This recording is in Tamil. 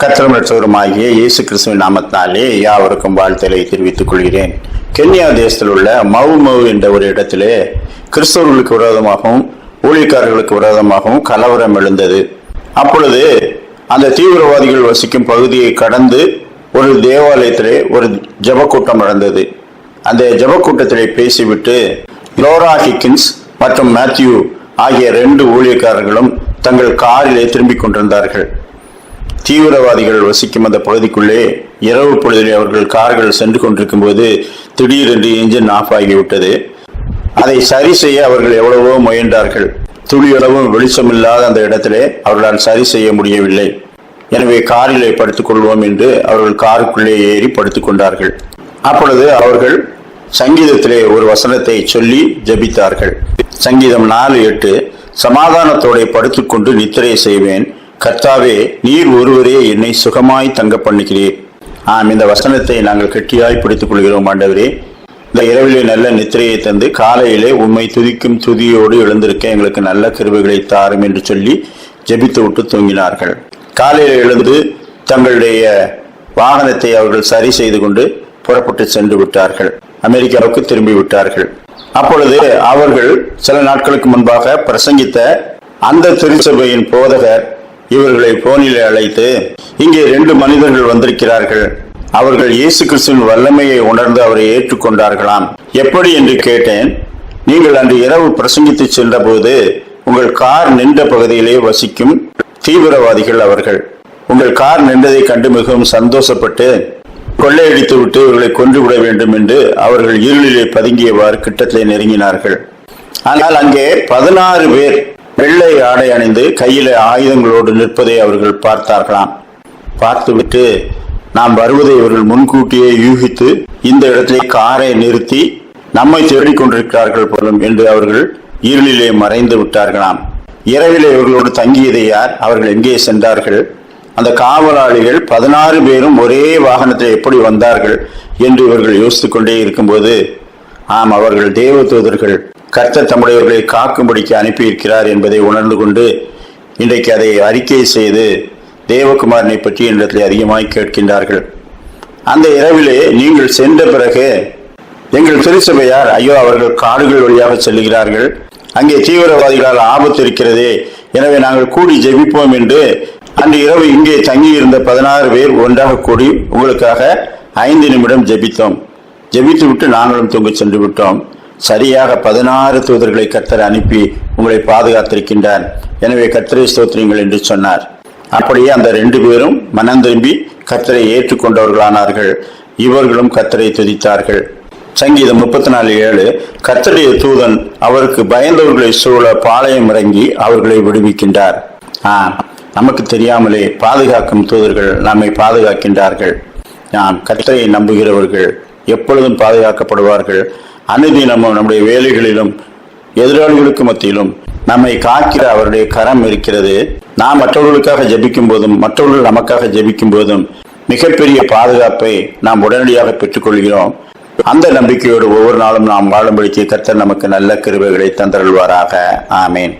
கத்திரமற்றவருமாகிய இயேசு கிறிஸ்துவின் நாமத்தினாலே யாவருக்கும் வாழ்த்தலை தெரிவித்துக் கொள்கிறேன். கென்யா தேசத்தில் உள்ள மவு மவு என்ற ஒரு இடத்திலே கிறிஸ்தவர்களுக்கு விரோதமாகவும் ஊழியக்காரர்களுக்கு விரோதமாகவும் கலவரம் எழுந்தது. அப்பொழுது அந்த தீவிரவாதிகள் வசிக்கும் பகுதியை கடந்து ஒரு தேவாலயத்திலே ஒரு ஜபக்கூட்டம் நடந்தது. அந்த ஜெபக்கூட்டத்திலே பேசிவிட்டு லோரா ஹிக்கின்ஸ் மற்றும் மேத்யூ ஆகிய ரெண்டு ஊழியக்காரர்களும் தங்கள் காரிலே திரும்பிக் கொண்டிருந்தார்கள். தீவிரவாதிகள் வசிக்கும் அந்த பகுதிக்குள்ளே இரவு பொழுதிலே அவர்கள் கார்கள் சென்று கொண்டிருக்கும் போது திடீரென்று இன்ஜின் ஆஃப் ஆகிவிட்டது. அதை சரி செய்ய அவர்கள் எவ்வளவோ முயன்றார்கள். துளியளவும் வெளிச்சமில்லாத அந்த இடத்திலே அவர்களால் சரி செய்ய முடியவில்லை. எனவே காரிலே படுத்துக் கொள்வோம் என்று அவர்கள் காருக்குள்ளே ஏறி படுத்துக் கொண்டார்கள். அப்பொழுது அவர்கள் சங்கீதத்திலே ஒரு வசனத்தை சொல்லி ஜெபித்தார்கள். சங்கீதம் நாலு எட்டு சமாதானத்தோட படுத்துக்கொண்டு நித்திரை செய்வேன். கர்த்தாவே நீர் ஒருவரே என்னை சுகமாய் தங்க பண்ணுகிறீர். ஆம் இந்த வசனத்தை நாங்கள் கெட்டியாய் பிடித்துக் கொள்கிறோம் ஆண்டவரே. இந்த இரவிலே நல்ல நித்திரையை தந்து காலையிலே உண்மை துதிக்கும் துதியோடு எழுந்திருக்க எங்களுக்கு நல்ல கிருபைகளை தாரும் என்று சொல்லி ஜெபித்து விட்டு தூங்கினார்கள். காலையில் எழுந்து தங்களுடைய வாகனத்தை அவர்கள் சரி செய்து கொண்டு புறப்பட்டு சென்று விட்டார்கள். அமெரிக்காவுக்கு திரும்பி விட்டார்கள். அப்பொழுது அவர்கள் சில நாட்களுக்கு முன்பாக பிரசங்கித்த அந்த திருச்சபையின் போதகர் இவர்களை போனில் அழைத்து இங்கே ரெண்டு மனிதர்கள் வந்திருக்கிறார்கள். அவர்கள் இயேசு கிறிஸ்துவின் வல்லமையை உணர்ந்து அவரை ஏற்றுக்கொண்டார்களாம். எப்படி என்று கேட்டேன். நீங்கள் அன்று இரவு பிரசங்கித்து சென்றபோது உங்கள் கார் நின்ற பகுதியிலே வசிக்கும் தீவிரவாதிகள் அவர்கள். உங்கள் கார் நின்றதை கண்டு மிகவும் சந்தோஷப்பட்டு கொள்ளையடித்து விட்டு இவர்களை கொன்றுவிட வேண்டும் என்று அவர்கள் இருளிலே பதுங்கியவாறு கிட்டத்தை நெருங்கினார்கள். ஆனால் அங்கே பதினாறு பேர் வெள்ளை ஆடை அணிந்து கையில ஆயுதங்களோடு நிற்பதை அவர்கள் பார்த்தார்களாம். பார்த்துவிட்டு நாம் வருவதை இவர்கள் முன்கூட்டியே யூகித்து இந்த இடத்திலே காரை நிறுத்தி நம்மை தேடிக் கொண்டிருக்கிறார்கள் போலும் என்று அவர்கள் இருளிலே மறைந்து விட்டார்களாம். இரவிலே இவர்களோடு தங்கியதை யார் அவர்கள் எங்கே சென்றார்கள்? அந்த காவலாளிகள் பதினாறு பேரும் ஒரே வாகனத்தில் எப்படி வந்தார்கள் என்று இவர்கள் யோசித்துக் கொண்டே இருக்கும்போது ஆம் அவர்கள் தேவ தூதர்கள் கர்த்தர் தம்முடையவர்களை காக்கும்படிக்கு அனுப்பியிருக்கிறார் என்பதை உணர்ந்து கொண்டு இன்றைக்கு அதை அறிக்கை செய்து தேவகுமாரனை பற்றி இடத்தில் அதிகமாய் கேட்கின்றார்கள். அந்த இரவிலே நீங்கள் சென்ற பிறகு எங்கள் திருச்சபையார் ஐயோ அவர்கள் காடுகள் வழியாக செல்லுகிறார்கள். அங்கே தீவிரவாதிகளால் ஆபத்து இருக்கிறதே. எனவே நாங்கள் கூடி ஜெபிப்போம் என்று அன்று இரவு இங்கே தங்கியிருந்த பதினாறு பேர் ஒன்றாக கூடி உங்களுக்காக ஐந்து நிமிடம் ஜெபித்தோம். ஜெபித்துவிட்டு நாங்களும் தூங்க சென்று விட்டோம் சரியாக பதினாறு தூதர்களை கர்த்தர் அனுப்பி உங்களை பாதுகாத்திருக்கின்றார். எனவே கர்த்தரை ஸ்தோத்திரங்கள் என்று சொன்னார். அப்படியே அந்த ரெண்டு பேரும் மனம் திரும்பி கர்த்தரை ஏற்றுக்கொண்டவர்களானார்கள். இவர்களும் கர்த்தரை துதித்தார்கள். சங்கீதம் முப்பத்தி நாலு ஏழு கர்த்தருடைய தூதன் அவருக்கு பயந்தவர்களை சூழ பாளையம் இறங்கி அவர்களை விடுவிக்கின்றார். ஆ நமக்கு தெரியாமலே பாதுகாக்கும் தூதர்கள் நம்மை பாதுகாக்கின்றார்கள். நாம் கர்த்தரை நம்புகிறவர்கள். எப்பொழுதும் பாதுகாக்கப்படுவார்கள். அனுதினமும் நம்முடைய வேலைகளிலும் எதிராளிகளுக்கு மத்தியிலும் நம்மை காக்கிற அவருடைய கரம் இருக்கிறது. நாம் மற்றவர்களுக்காக ஜபிக்கும் போதும் மற்றவர்கள் நமக்காக ஜபிக்கும் போதும் மிகப்பெரிய பாதுகாப்பை நாம் உடனடியாக பெற்றுக்கொள்கிறோம். அந்த நம்பிக்கையோடு ஒவ்வொரு நாளும் நாம் வாழும்படிக்கு கர்த்தர் நமக்கு நல்ல கிருபைகளை தந்தருள்வாராக. ஆமேன்.